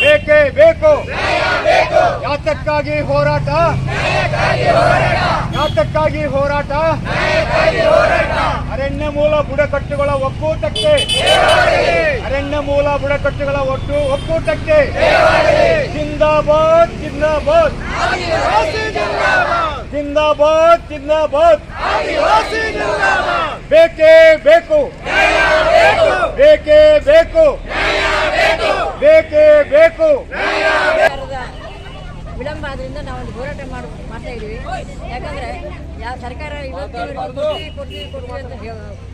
ಬೇಕೇ ಬೇಕು. ಯಾತಕ್ಕಾಗಿ ಹೋರಾಟ? ಯಾತಕ್ಕಾಗಿ ಹೋರಾಟ? ಅರಣ್ಯ ಮೂಲ ಬುಡಕಟ್ಟುಗಳ ಒಕ್ಕೂಟಕ್ಕೆ. ಅರಣ್ಯ ಮೂಲ ಬುಡಕಟ್ಟುಗಳ ಒಟ್ಟು ಒಕ್ಕೂಟಕ್ಕೆ. ಜಿಂದಾಬಾದ್ ಜಿಂದಾಬಾದ್. ಜಿಂದಾಬಾದ್ ಜಿಂದಾಬಾದ್. ಬೇಕೇ ಬೇಕು. ಬೇಕೇ ಬೇಕು ಬೇಕೇ ಬೇಕು ಸರ್ಕಾರದ ವಿಳಂಬ ಆದ್ರಿಂದ ನಾವು ಒಂದು ಹೋರಾಟ ಮಾಡ್ ಮಾಡ್ತಾ ಇದ್ದೀವಿ ಯಾಕಂದ್ರೆ ಯಾವ ಸರ್ಕಾರ ಇವತ್ತು ಕೊಡ್ತೀವಿ ಕೊಡ್ತೀವಿ ಕೊಡ್ತೀವಿ ಅಂತ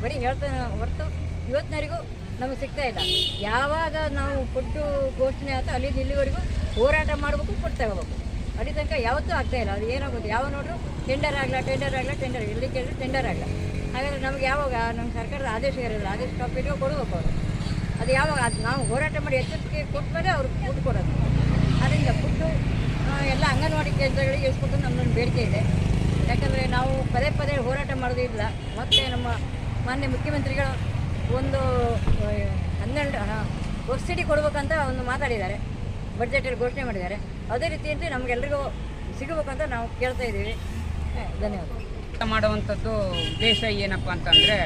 ಬರೀ ಹೇಳ್ತಾನೆ ಹೊರತು ಇವತ್ತಿನವರೆಗೂ ನಮಗೆ ಸಿಗ್ತಾ ಇಲ್ಲ. ಯಾವಾಗ ನಾವು ಕೊಟ್ಟು ಘೋಷಣೆ ಆಯ್ತು ಅಲ್ಲಿ ಇಲ್ಲಿವರೆಗೂ ಹೋರಾಟ ಮಾಡಬೇಕು ಕೊಟ್ಟು ತಗೋಬೇಕು ಅಲ್ಲಿ ತನಕ ಯಾವತ್ತೂ ಆಗ್ತಾ ಇಲ್ಲ. ಅದು ಏನಾಗುತ್ತೆ ಯಾವ ನೋಡ್ರು? ಟೆಂಡರ್ ಆಗಲ್ಲ ಟೆಂಡರ್ ಆಗಲ್ಲ ಟೆಂಡರ್ ಎಲ್ಲಿ ಕೇಳಿದ್ರು ಟೆಂಡರ್ ಆಗಲ್ಲ ಹಾಗಾದ್ರೆ ನಮ್ಗೆ ಯಾವಾಗ ನಮ್ಮ ಸರ್ಕಾರದ ಆದೇಶ ಇರೋಲ್ಲ ಆದೇಶ ಕಾಪಿಗೆ ಕೊಡಬೇಕು ಅವರು. ಅದು ಯಾವಾಗ? ಅದು ನಾವು ಹೋರಾಟ ಮಾಡಿ ಎಚ್ಚರಿಕೆ ಕೊಟ್ಟ ಮೇಲೆ ಅವ್ರಿಗೆ ಫುಡ್ ಕೊಡೋದು. ಅದರಿಂದ ಫುಡ್ಡು ಎಲ್ಲ ಅಂಗನವಾಡಿ ಕೇಂದ್ರಗಳಿಗೆ ಇಳಿಸ್ಕೊಟ್ಟು ನಮ್ಮದೊಂದು ಬೇಡಿಕೆ ಇದೆ. ಯಾಕಂದರೆ ನಾವು ಪದೇ ಪದೇ ಹೋರಾಟ ಮಾಡೋದಿಲ್ಲ. ಮತ್ತು ನಮ್ಮ ಮಾನ್ಯ ಮುಖ್ಯಮಂತ್ರಿಗಳು ಒಂದು ಹನ್ನೆರಡು ಸಬ್ಸಿಡಿ ಕೊಡಬೇಕಂತ ಒಂದು ಮಾತಾಡಿದ್ದಾರೆ. ಬಡ್ಜೆಟಲ್ಲಿ ಘೋಷಣೆ ಮಾಡಿದ್ದಾರೆ. ಅದೇ ರೀತಿಯಂತೆ ನಮಗೆಲ್ಲರಿಗೂ ಸಿಗಬೇಕಂತ ನಾವು ಕೇಳ್ತಾ ಇದ್ದೀವಿ. ಧನ್ಯವಾದ. ಮಾಡುವಂಥದ್ದು ಉದ್ದೇಶ ಏನಪ್ಪ ಅಂತಂದರೆ,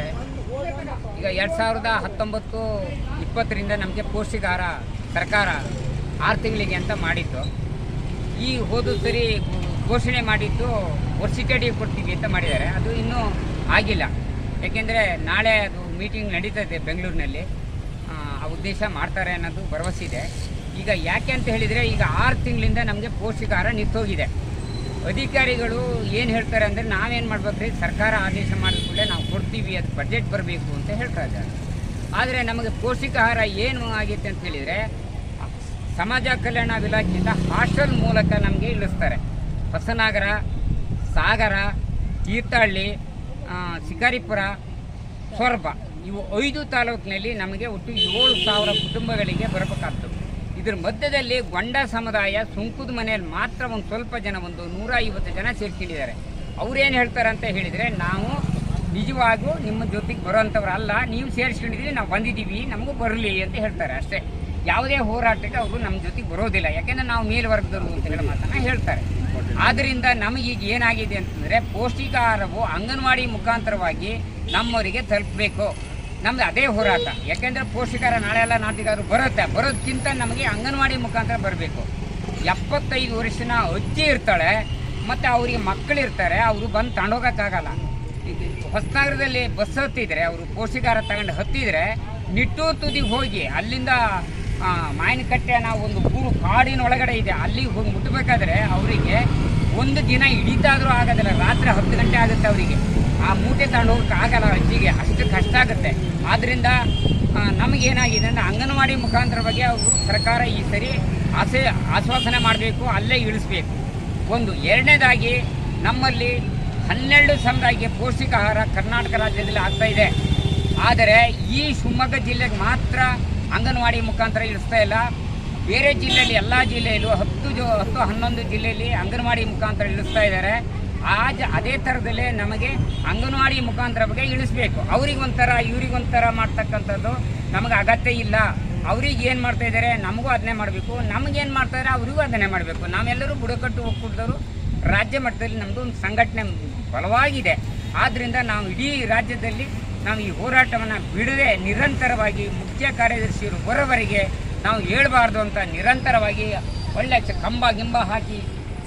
ಈಗ ಎರಡು ಸಾವಿರದ ಹತ್ತೊಂಬತ್ತು ಇಪ್ಪತ್ತರಿಂದ ನಮಗೆ ಪೌಷ್ಟಿಕಾಹಾರ ಸರ್ಕಾರ ಆರು ತಿಂಗಳಿಗೆ ಅಂತ ಮಾಡಿತ್ತು ಈ ಹೋದ ಸರಿ ಘೋಷಣೆ ಮಾಡಿದ್ದು ವರ್ಷಿಕಡಿ ಕೊಡ್ತೀವಿ ಅಂತ ಮಾಡಿದ್ದಾರೆ. ಅದು ಇನ್ನೂ ಆಗಿಲ್ಲ. ಯಾಕೆಂದರೆ ನಾಳೆ ಅದು ಮೀಟಿಂಗ್ ನಡೀತದೆ ಬೆಂಗಳೂರಿನಲ್ಲಿ. ಆ, ಉದ್ದೇಶ ಮಾಡ್ತಾರೆ ಅನ್ನೋದು ಭರವಸೆ ಇದೆ. ಈಗ ಯಾಕೆ ಅಂತ ಹೇಳಿದರೆ ಈಗ ಆರು ತಿಂಗಳಿಂದ ನಮಗೆ ಪೌಷ್ಟಿಕಾಹಾರ ನಿಂತೋಗಿದೆ. ಅಧಿಕಾರಿಗಳು ಏನು ಹೇಳ್ತಾರೆ ಅಂದರೆ ನಾವೇನು ಮಾಡ್ಬೇಕ್ರಿ? ಸರ್ಕಾರ ಆದೇಶ ಮಾಡಿದ ಕೂಡಲೇ ನಾವು ಕೊಡ್ತೀವಿ ಅದು ಬಜೆಟ್ ಬರಬೇಕು ಅಂತ ಹೇಳ್ತಾ ಇದ್ದಾರೆ. ಆದರೆ ನಮಗೆ ಪೌಷ್ಟಿಕಾಹಾರ ಏನು ಆಗಿತ್ತು ಅಂತ ಹೇಳಿದರೆ ಸಮಾಜ ಕಲ್ಯಾಣ ಇಲಾಖೆಯಿಂದ ಹಾಸ್ಟೆಲ್ ಮೂಲಕ ನಮಗೆ ಇಳಿಸ್ತಾರೆ. ಹೊಸನಾಗರ ಸಾಗರ, ತೀರ್ಥಹಳ್ಳಿ ಶಿಕಾರಿಪುರ, ಸೊರಬ ಇವು ಐದು ತಾಲೂಕಿನಲ್ಲಿ ನಮಗೆ ಒಟ್ಟು ಏಳು ಸಾವಿರ ಕುಟುಂಬಗಳಿಗೆ ಬರಬೇಕಾಗ್ತದೆ. ಇದ್ರ ಮಧ್ಯದಲ್ಲಿ ಗೊಂಡ ಸಮುದಾಯ ಸುಂಕುದ ಮನೆಯಲ್ಲಿ ಮಾತ್ರ ಒಂದು ಸ್ವಲ್ಪ ಜನ, ಒಂದು ನೂರ ಐವತ್ತು ಜನ ಸೇರ್ಕೊಂಡಿದ್ದಾರೆ. ಅವ್ರೇನು ಹೇಳ್ತಾರೆ ಅಂತ ಹೇಳಿದರೆ, ನಾವು ನಿಜವಾಗೂ ನಿಮ್ಮ ಜೊತೆಗೆ ಬರೋವಂಥವ್ರು ಅಲ್ಲ ನೀವು ಸೇರಿಸ್ಕೊಂಡಿದ್ದೀವಿ ನಾವು ಬಂದಿದ್ದೀವಿ, ನಮಗೂ ಬರಲಿ ಅಂತ ಹೇಳ್ತಾರೆ ಅಷ್ಟೇ. ಯಾವುದೇ ಹೋರಾಟಕ್ಕೆ ಅವರು ನಮ್ಮ ಜೊತೆಗೆ ಬರೋದಿಲ್ಲ. ಯಾಕೆಂದರೆ ನಾವು ಮೇಲ್ವರ್ಗದವರು ಅಂತ ಹೇಳಿ ಮಾತನ್ನ ಹೇಳ್ತಾರೆ. ಆದ್ದರಿಂದ ನಮಗೀಗ ಏನಾಗಿದೆ ಅಂತಂದರೆ ಪೌಷ್ಟಿಕಾಹಾರವು ಅಂಗನವಾಡಿ ಮುಖಾಂತರವಾಗಿ ನಮ್ಮವರಿಗೆ ತಲುಪಬೇಕು. ನಮ್ದು ಅದೇ ಹೋರಾಟ. ಯಾಕೆಂದರೆ ಪೌಷ್ಟಿಕಾಹಾರ ನಾಳೆ ಎಲ್ಲ ನಾಟಿಗಾದ್ರು ಬರುತ್ತೆ. ಬರೋದಕ್ಕಿಂತ ನಮಗೆ ಅಂಗನವಾಡಿ ಮುಖಾಂತರ ಬರಬೇಕು. ಎಪ್ಪತ್ತೈದು ವರ್ಷನ ಅಜ್ಜಿ ಇರ್ತಾಳೆ, ಮತ್ತು ಅವರಿಗೆ ಮಕ್ಕಳಿರ್ತಾರೆ ಅವರು ಬಂದು ತಗೊಂಡೋಗೋಕ್ಕಾಗಲ್ಲ. ಹೊಸನಗರದಲ್ಲಿ ಬಸ್ ಹತ್ತಿದರೆ, ಅವರು ಪೌಷ್ಟಿಕಾಹಾರ ತಗೊಂಡು ಹತ್ತಿದರೆ ನಿಟ್ಟೂರು ತುದಿಗೆ ಹೋಗಿ ಅಲ್ಲಿಂದ ಮಾಯನಕಟ್ಟೆ ನಾವು ಒಂದು ಊರು ಕಾಡಿನ ಒಳಗಡೆ ಇದೆ. ಅಲ್ಲಿಗೆ ಹೋಗಿ ಮುಟ್ಟಬೇಕಾದ್ರೆ ಅವರಿಗೆ ಒಂದು ದಿನ ಹಿಡಿತಾದರೂ ಆಗೋದಿಲ್ಲ. ರಾತ್ರಿ ಹತ್ತು ಗಂಟೆ ಆಗುತ್ತೆ ಅವರಿಗೆ. ಆ ಮೂಟೆ ತಗೊಂಡು ಹೋಗಕ್ಕೆ ಆಗಲ್ಲ ಅಜ್ಜಿಗೆ. ಅಷ್ಟು ಕಷ್ಟ ಆಗುತ್ತೆ. ಆದ್ದರಿಂದ ನಮಗೇನಾಗಿದೆ ಅಂದರೆ ಅಂಗನವಾಡಿ ಬಗ್ಗೆ ಅವರು ಸರ್ಕಾರ ಈ ಸರಿ ಆಸೆ, ಆಶ್ವಾಸನೆ ಮಾಡಬೇಕು, ಅಲ್ಲೇ ಇಳಿಸ್ಬೇಕು. ಒಂದು, ಎರಡನೇದಾಗಿ ನಮ್ಮಲ್ಲಿ ಹನ್ನೆರಡು ಸಮುದಾಯಕ್ಕೆ ಪೌಷ್ಟಿಕ ಆಹಾರ ಕರ್ನಾಟಕ ರಾಜ್ಯದಲ್ಲಿ ಆಗ್ತಾ ಇದೆ. ಆದರೆ ಈ ಶಿವಮೊಗ್ಗ ಜಿಲ್ಲೆಗೆ ಮಾತ್ರ ಅಂಗನವಾಡಿ ಮುಖಾಂತರ ಇಳಿಸ್ತಾ ಇಲ್ಲ. ಬೇರೆ ಜಿಲ್ಲೆಯಲ್ಲಿ ಎಲ್ಲ ಜಿಲ್ಲೆಯಲ್ಲೂ ಹತ್ತು ಜೋ ಹತ್ತು ಹನ್ನೊಂದು ಜಿಲ್ಲೆಯಲ್ಲಿ ಅಂಗನವಾಡಿ ಮುಖಾಂತರ ಇಳಿಸ್ತಾ ಇದ್ದಾರೆ. ಆ ಜ ಅದೇ ಥರದಲ್ಲೇ ನಮಗೆ ಅಂಗನವಾಡಿ ಮುಖಾಂತರ ಬಗ್ಗೆ ಇಳಿಸ್ಬೇಕು. ಅವ್ರಿಗೊಂಥರ ಇವ್ರಿಗೊಂಥರ ಮಾಡ್ತಕ್ಕಂಥದ್ದು ನಮಗೆ ಅಗತ್ಯ ಇಲ್ಲ. ಅವ್ರಿಗೆ ಏನು ಮಾಡ್ತಾ ಇದ್ದಾರೆ? ನಮಗೂ ಅದನ್ನೇ ಮಾಡಬೇಕು. ನಮಗೇನು ಮಾಡ್ತಾ ಇದ್ದಾರೆ? ಅವರಿಗೂ ಅದನ್ನೇ ಮಾಡಬೇಕು. ನಾವೆಲ್ಲರೂ ಬುಡಕಟ್ಟು ಒಕ್ಕೂಟದವರು. ರಾಜ್ಯ ಮಟ್ಟದಲ್ಲಿ ನಮ್ಮದು ಒಂದು ಸಂಘಟನೆ ಬಲವಾಗಿದೆ. ಆದ್ದರಿಂದ ನಾವು ಇಡೀ ರಾಜ್ಯದಲ್ಲಿ ನಾವು ಈ ಹೋರಾಟವನ್ನು ಬಿಡದೆ ನಿರಂತರವಾಗಿ ಮುಖ್ಯ ಕಾರ್ಯದರ್ಶಿಯರು ಬರೋವರೆಗೆ ನಾವು ಹೇಳಬಾರ್ದು ಅಂತ ನಿರಂತರವಾಗಿ ಒಳ್ಳೆ ಕಂಬ ಗಿಂಬ ಹಾಕಿ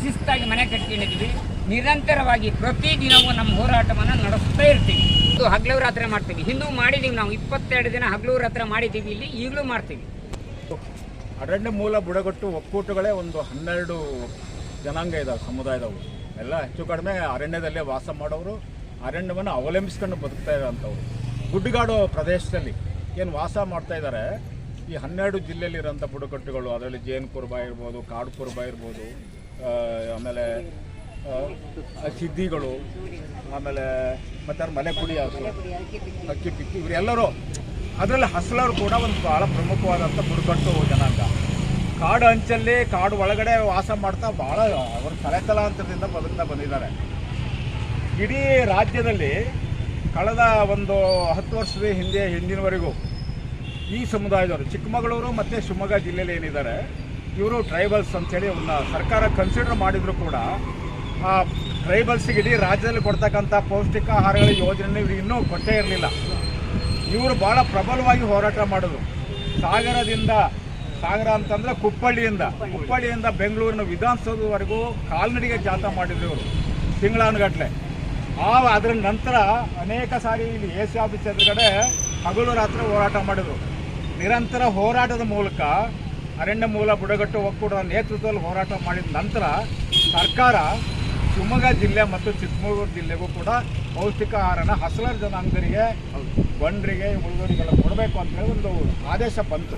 ಶಿಸ್ತಾಗಿ ಮನೆ ಕಟ್ಕೊಂಡಿದ್ವಿ ನಿರಂತರವಾಗಿ ಪ್ರತಿದಿನವೂ ನಮ್ಮ ಹೋರಾಟವನ್ನು ನಡೆಸ್ತಾ ಇರ್ತೀವಿ. ಇದು ಹಗಲು ರಾತ್ರಿ ಮಾಡ್ತೀವಿ. ಹಿಂದೂ ಮಾಡಿದ್ದೀವಿ ನಾವು. ಇಪ್ಪತ್ತೆರಡು ದಿನ ಹಗಲು ರಾತ್ರಿ ಮಾಡಿದ್ದೀವಿ ಇಲ್ಲಿ ಈಗಲೂ ಮಾಡ್ತೀವಿ. ಅರಣ್ಯ ಮೂಲ ಬುಡಗಟ್ಟು ಒಕ್ಕೂಟಗಳೇ ಒಂದು ಹನ್ನೆರಡು ಜನಾಂಗ ಇದಾವೆ ಸಮುದಾಯದವರು ಎಲ್ಲ ಹೆಚ್ಚು ಕಡಿಮೆ ಅರಣ್ಯದಲ್ಲೇ ವಾಸ ಮಾಡೋರು. ಅರಣ್ಯವನ್ನು ಅವಲಂಬಿಸ್ಕೊಂಡು ಬದುಕ್ತಾ ಇರೋಂಥವ್ರು ಗುಡ್ಡಗಾಡು ಪ್ರದೇಶದಲ್ಲಿ ಏನು ವಾಸ ಮಾಡ್ತಾ ಇದ್ದಾರೆ ಈ ಹನ್ನೆರಡು ಜಿಲ್ಲೆಯಲ್ಲಿರೋಂಥ ಬುಡಕಟ್ಟುಗಳು, ಅದರಲ್ಲಿ ಜೇನು ಕುರುಬ ಇರ್ಬೋದು, ಕಾಡು ಕುರುಬ ಇರ್ಬೋದು ಆಮೇಲೆ ಸಿದ್ಧಿಗಳು ಆಮೇಲೆ ಮತ್ತು ಮಲೆಕುಡಿ ಅಕ್ಕಿ ಪಿಕ್ಕಿ, ಇವರೆಲ್ಲರೂ, ಅದರಲ್ಲಿ ಹಸಲರು ಕೂಡ ಒಂದು ಭಾಳ ಪ್ರಮುಖವಾದಂಥ ಬುಡಕಟ್ಟು ಜನಾಂಗ. ಕಾಡು ಅಂಚಲ್ಲಿ, ಕಾಡು ಒಳಗಡೆ ವಾಸ ಮಾಡ್ತಾ ಭಾಳ ಅವರು ತಲೆತಲಾಂತರದಿಂದ ಬದುಕ್ತಾ ಬಂದಿದ್ದಾರೆ. ಇಡೀ ರಾಜ್ಯದಲ್ಲಿ ಕಳೆದ ಒಂದು ಹತ್ತು ವರ್ಷದ ಹಿಂದೆ ಹಿಂದಿನವರೆಗೂ ಈ ಸಮುದಾಯದವರು, ಚಿಕ್ಕಮಗಳೂರು ಮತ್ತು ಶಿವಮೊಗ್ಗ ಜಿಲ್ಲೆಯಲ್ಲಿ ಏನಿದ್ದಾರೆ, ಇವರು ಟ್ರೈಬಲ್ಸ್ ಅಂತೇಳಿ ಒಂದು ಸರ್ಕಾರ ಕನ್ಸಿಡರ್ ಮಾಡಿದರೂ ಕೂಡ, ಆ ಟ್ರೈಬಲ್ಸಿಗೆ ಇಡೀ ರಾಜ್ಯದಲ್ಲಿ ಕೊಡ್ತಕ್ಕಂಥ ಪೌಷ್ಟಿಕಾಹಾರಗಳ ಯೋಜನೆ ಇವ್ರಿಗೆ ಇನ್ನೂ ಕೊಟ್ಟೇ ಇರಲಿಲ್ಲ. ಇವರು ಭಾಳ ಪ್ರಬಲವಾಗಿ ಹೋರಾಟ ಮಾಡಿದ್ರು. ಸಾಗರದಿಂದ, ಸಾಗರ ಅಂತಂದರೆ ಕುಪ್ಪಳ್ಳಿಯಿಂದ ಕುಪ್ಪಳ್ಳಿಯಿಂದ ಬೆಂಗಳೂರಿನ ವಿಧಾನಸೌಧದವರೆಗೂ ಕಾಲ್ನಡಿಗೆ ಜಾಥಾ ಮಾಡಿದ್ರು ಇವರು, ತಿಂಗಳಾನುಗಟ್ಲೆ. ಆ ಅದರ ನಂತರ ಅನೇಕ ಸಾರಿ ಇಲ್ಲಿ ಎ ಸಿ ಆಫೀಸ್ ಎದುರುಗಡೆ ಹಗಲು ರಾತ್ರಿ ಹೋರಾಟ ಮಾಡಿದ್ರು. ನಿರಂತರ ಹೋರಾಟದ ಮೂಲಕ ಅರಣ್ಯ ಮೂಲ ಬುಡಗಟ್ಟು ಒಕ್ಕೂಟದ ನೇತೃತ್ವದಲ್ಲಿ ಹೋರಾಟ ಮಾಡಿದ ನಂತರ ಸರ್ಕಾರ ಶಿವಮೊಗ್ಗ ಜಿಲ್ಲೆ ಮತ್ತು ಚಿಕ್ಕಮಗಳೂರು ಜಿಲ್ಲೆಗೂ ಕೂಡ ಪೌಷ್ಟಿಕ ಆಹಾರನ ಹಸಲರ್ ಜನಾಂಗರಿಗೆ ಬಂಡರಿಗೆ ಉಳಿದವರಿಗೆಲ್ಲ ಕೊಡಬೇಕು ಅಂತೇಳಿ ಒಂದು ಆದೇಶ ಬಂತು.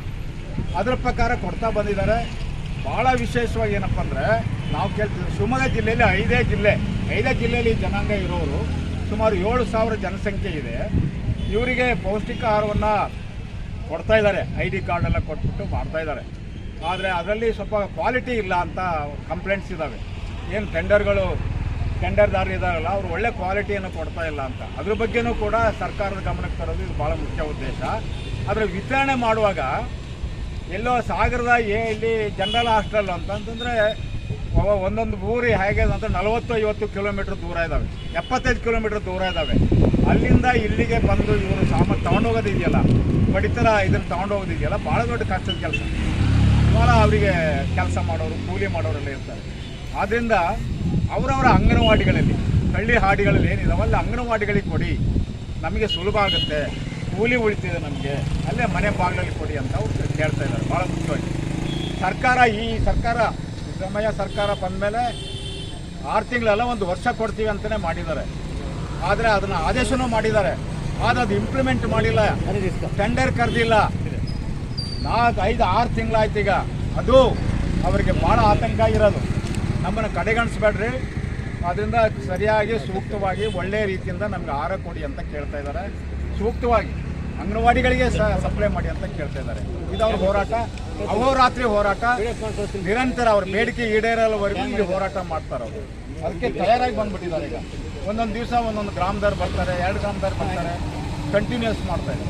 ಅದರ ಪ್ರಕಾರ ಕೊಡ್ತಾ ಬಂದಿದ್ದಾರೆ. ಭಾಳ ವಿಶೇಷವಾಗಿ ಏನಪ್ಪ ಅಂದರೆ ನಾವು ಕೇಳ್ತೀವಿ ಶಿವಮೊಗ್ಗ ಜಿಲ್ಲೆಯಲ್ಲಿ ಐದೇ ಜಿಲ್ಲೆ. ಐದೇ ಜಿಲ್ಲೆಯಲ್ಲಿ ಜನಾಂಗ ಇರೋರು ಸುಮಾರು ಏಳು ಸಾವಿರ ಜನಸಂಖ್ಯೆ ಇದೆ. ಇವರಿಗೆ ಪೌಷ್ಟಿಕ ಆಹಾರವನ್ನು ಕೊಡ್ತಾ ಇದ್ದಾರೆ. ಐ ಡಿ ಕಾರ್ಡೆಲ್ಲ ಕೊಟ್ಬಿಟ್ಟು ಮಾಡ್ತಾ ಇದ್ದಾರೆ. ಆದರೆ ಅದರಲ್ಲಿ ಸ್ವಲ್ಪ ಕ್ವಾಲಿಟಿ ಇಲ್ಲ ಅಂತ ಕಂಪ್ಲೇಂಟ್ಸ್ ಇದ್ದಾವೆ ಏನು ಟೆಂಡರ್ಗಳು ಟೆಂಡರ್ದಾರರು ಇದ್ದಾರಲ್ಲ ಅವರು ಒಳ್ಳೆ ಕ್ವಾಲಿಟಿಯನ್ನು ಕೊಡ್ತಾ ಇಲ್ಲ ಅಂತ. ಅದ್ರ ಬಗ್ಗೆನೂ ಕೂಡ ಸರ್ಕಾರದ ಗಮನಕ್ಕೆ ತರೋದು ಇದು ಭಾಳ ಮುಖ್ಯ ಉದ್ದೇಶ. ಆದರೆ ವಿತರಣೆ ಮಾಡುವಾಗ ಎಲ್ಲೋ ಸಾಗರದ ಏ ಇಲ್ಲಿ ಜನರಲ್ ಹಾಸ್ಟೆಲ್ ಅಂತಂತಂದರೆ ಒಂದೊಂದು ಊರಿ ಹೇಗೆ ಅಂತ ನಲವತ್ತು ಐವತ್ತು ಕಿಲೋಮೀಟ್ರ್ ದೂರ ಇದ್ದಾವೆ ಎಪ್ಪತ್ತೈದು ಕಿಲೋಮೀಟ್ರ್ ದೂರ ಇದ್ದಾವೆ ಅಲ್ಲಿಂದ ಇಲ್ಲಿಗೆ ಬಂದು ಇವರು ಸಾಮಾನು ತೊಗೊಂಡೋಗೋದಿದೆಯಲ್ಲ, ಪಡಿತರ ಇದನ್ನು ತೊಗೊಂಡೋಗೋದಿದೆಯಲ್ಲ ಭಾಳ ದೊಡ್ಡ ಕಷ್ಟದ ಕೆಲಸ. ಭಾಳ ಅವರಿಗೆ ಕೆಲಸ ಮಾಡೋರು, ಕೂಲಿ ಮಾಡೋರೆಲ್ಲ ಇರ್ತಾರೆ. ಆದ್ದರಿಂದ ಅವರವರ ಅಂಗನವಾಡಿಗಳಲ್ಲಿ, ಹಳ್ಳಿ ಹಾಡಿಗಳಲ್ಲಿ ಏನಿದಾವಲ್ಲ ಅಂಗನವಾಡಿಗಳಿಗೆ ಕೊಡಿ. ನಮಗೆ ಸುಲಭ ಆಗುತ್ತೆ. ಕೂಲಿ ಉಳಿತಿದೆ ನಮಗೆ. ಅಲ್ಲೇ ಮನೆ ಬಾಗಿಲಲ್ಲಿ ಕೊಡಿ ಅಂತ ಅವ್ರು ಕೇಳ್ತಾ ಇದ್ದಾರೆ. ಭಾಳ ಮುಖ್ಯವಾಗಿ. ಸರ್ಕಾರ ಈ ಸರ್ಕಾರ ಸಿದ್ದರಾಮಯ್ಯ ಸರ್ಕಾರ ಬಂದಮೇಲೆ ಆರು ತಿಂಗಳೆಲ್ಲ ಒಂದು ವರ್ಷ ಕೊಡ್ತೀವಿ ಅಂತಲೇ ಮಾಡಿದ್ದಾರೆ. ಆದರೆ ಅದನ್ನು ಆದೇಶನೂ ಮಾಡಿದ್ದಾರೆ. ಆದರೆ ಅದು ಇಂಪ್ಲಿಮೆಂಟ್ ಮಾಡಿಲ್ಲ. ಟೆಂಡರ್ ಕರೆದಿಲ್ಲ. ನಾಲ್ಕು, ಐದು, ಆರು ತಿಂಗಳಾಯ್ತು ಈಗ. ಅದು ಅವರಿಗೆ ಭಾಳ ಆತಂಕ ಇರೋದು. ನಮ್ಮನ್ನು ಕಡೆಗಣಿಸ್ಬೇಡ್ರಿ. ಅದರಿಂದ ಸರಿಯಾಗಿ, ಸೂಕ್ತವಾಗಿ ಒಳ್ಳೆಯ ರೀತಿಯಿಂದ ನಮ್ಗೆ ಆಹಾರ ಕೊಡಿ ಅಂತ ಕೇಳ್ತಾ ಇದ್ದಾರೆ. ಸೂಕ್ತವಾಗಿ ಅಂಗನವಾಡಿಗಳಿಗೆ ಸಪ್ಲೈ ಮಾಡಿ ಅಂತ ಕೇಳ್ತಾ ಇದ್ದಾರೆ. ಇದು ಅವ್ರ ಹೋರಾಟ. ಅಹೋರಾತ್ರಿ ಹೋರಾಟ, ನಿರಂತರ ಅವ್ರ ಬೇಡಿಕೆ ಈಡೇರಲ್ವರೆಗೂ ಇಲ್ಲಿ ಹೋರಾಟ ಮಾಡ್ತಾರೆ ಅವರು. ಅದಕ್ಕೆ ತಯಾರಾಗಿ ಬಂದ್ಬಿಟ್ಟಿದ್ದಾರೆ ಈಗ. ಒಂದೊಂದು ದಿವಸ ಒಂದೊಂದು ಗ್ರಾಮದವ್ರು ಬರ್ತಾರೆ, ಎರಡು ಗ್ರಾಮದವ್ರು ಬರ್ತಾರೆ ಕಂಟಿನ್ಯೂಸ್ ಮಾಡ್ತಾರೆ